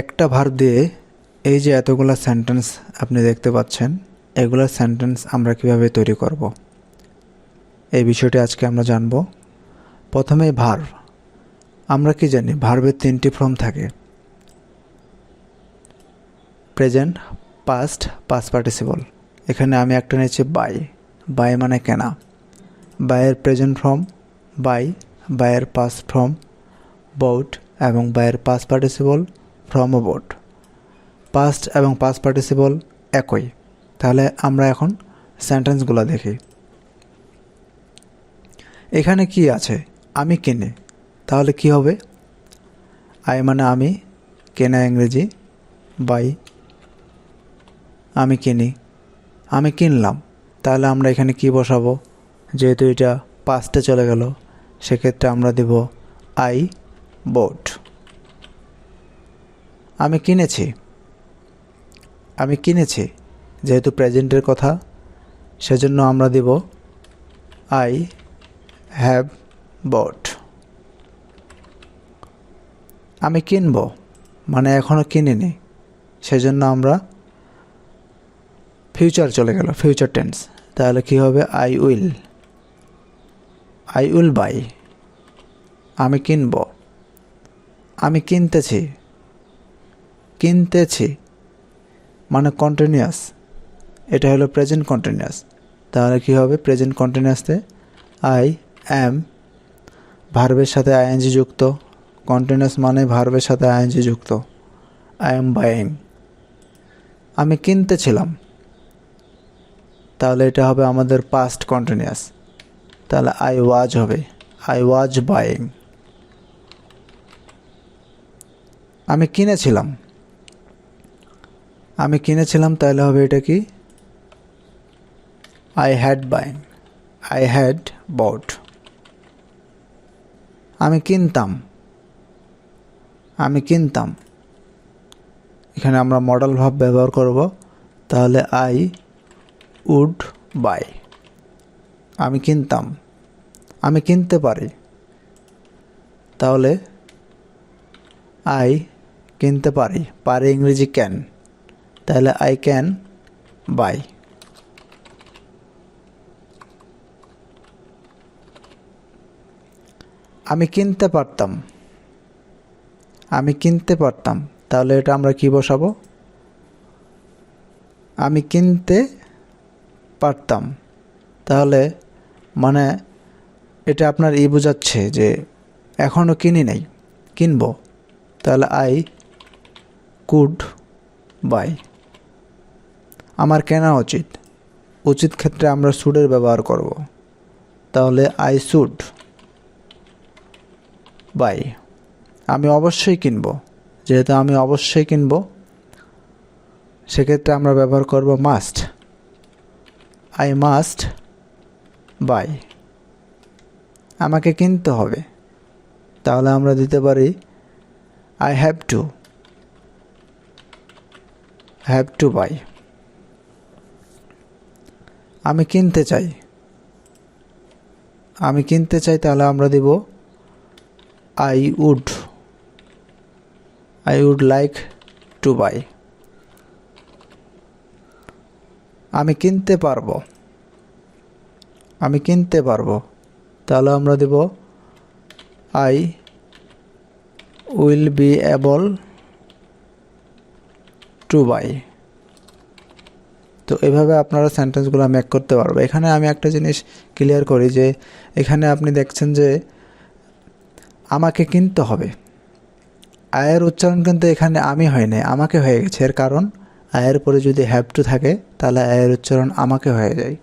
একটা ভার দিয়ে এই যে এতগুলো সেন্টেন্স আপনি দেখতে পাচ্ছেন এগুলোর সেন্টেন্স আমরা কীভাবে তৈরি করব? এই বিষয়টি আজকে আমরা জানব। প্রথমে ভার। আমরা কি জানি, ভার্বের তিনটি ফর্ম থাকে। প্রেজেন্ট পাস্ট পাস্ট পার্টিসিপল এখানে আমি একটা নিয়েছি বাই বাই মানে কেনা। বাইয়ের প্রেজেন্ট ফর্ম বাই বাইয়ের পাস্ট ফর্ম বোট এবং বাইয়ের past participle from bought past এবং পাস্ট পার্টিসিপল একই। তাহলে আমরা এখন সেন্টেন্সগুলো দেখি। এখানে কি আছে? আমি কিনে। তাহলে কি হবে? আই মানে আমি, কেনা ইংরেজি, বাই, আমি কিনি। আমি কিনলাম। তাহলে আমরা এখানে কি বসাবো? যেহেতু এটা পাঁচটে চলে গেল, সেক্ষেত্রে আমরা দেব আই বোট আমি কিনেছি। আমি কিনেছি। যেহেতু প্রেজেন্টের কথা, সেজন্য আমরা দেব আই হ্যাভ বট আমি কিনব মানে এখনও কিনিনি। সেজন্য আমরা ফিউচার চলে গেল ফিউচার টেন্স তাহলে কি হবে? I will I will buy আমি কিনব। আমি কিনতেছি। কিনতেছি। মানে কন্টিনিউয়াস এটা হলো প্রেজেন্ট কন্টিনিউয়াস তাহলে কি হবে? প্রেজেন্ট কন্টিনিউয়াসতে আই অ্যাম ভার্বের সাথে আইএনজি যুক্ত। কন্টিনিউয়াস মানে ভার্বের সাথে আইএনজি যুক্ত। আই এম বাইং আমি কিনতেছিলাম। তাহলে এটা হবে আমাদের পাস্ট কন্টিনিউয়াস তাহলে আই ওয়াজ হবে। আই ওয়াজ বাইং আমি কিনেছিলাম। আমি কিনেছিলাম, তাহলে হবে এটা কি? I had buying I had bought আমি কিনতাম। আমি কিনতাম। এখানে আমরা মডেল ভাব ব্যবহার করব। তাহলে আই উড বাই আমি কিনতাম। আমি কিনতে পারি। তাহলে আই কিনতে পারি। পারে ইংরেজি ক্যান তাহলে আই ক্যান বাই আমি কিনতে পারতাম। আমি কিনতে পারতাম। তাহলে এটা আমরা কি বসাবো? আমি কিনতে পারতাম। তাহলে মানে এটা আপনার ই বোঝাচ্ছে যে এখনও কিনি নাই, কিনব। তাহলে আই কুড বাই আমার কেনা উচিত। উচিত ক্ষেত্রে আমরা সুডের ব্যবহার করব। তাহলে আই শুড বাই আমি অবশ্যই কিনব। যেহেতু আমি অবশ্যই কিনব, সেক্ষেত্রে আমরা ব্যবহার করব মাস্ট আই মাস্ট বাই আমাকে কিনতে হবে। তাহলে আমরা দিতে পারি I have to have to buy আমি কিনতে চাই। আমি কিনতে চাই তাহলে আমরা দিব I would I would like to buy আমি কিনতে পারব। আমি কিনতে পারব। তাহলে আমরা দেব I will be able to buy তো এভাবে আপনারা সেন্টেন্সগুলো মেক করতে পারব। এখানে আমি একটা জিনিস ক্লিয়ার করি যে, এখানে আপনি দেখছেন যে, আমাকে কিনতে হবে। আয়ের উচ্চারণ কিন্তু এখানে আমি হয় নাই, আমাকে হয়ে গেছে। এর কারণ, আয়ের পরে যদি হ্যাভ টু থাকে, তাহলে আয়ের উচ্চারণ আমাকে হয়ে যায়।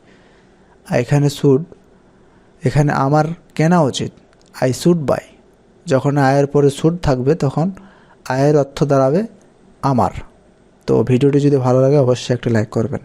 এখানে সুড এখানে আমার কেনা উচিত। আই সুড বাই যখন আয়ের পরে সুড থাকবে, তখন আয়ের অর্থ দাঁড়াবে আমার। তো ভিডিওটি যদি ভালো লাগে, অবশ্যই একটা লাইক করবেন।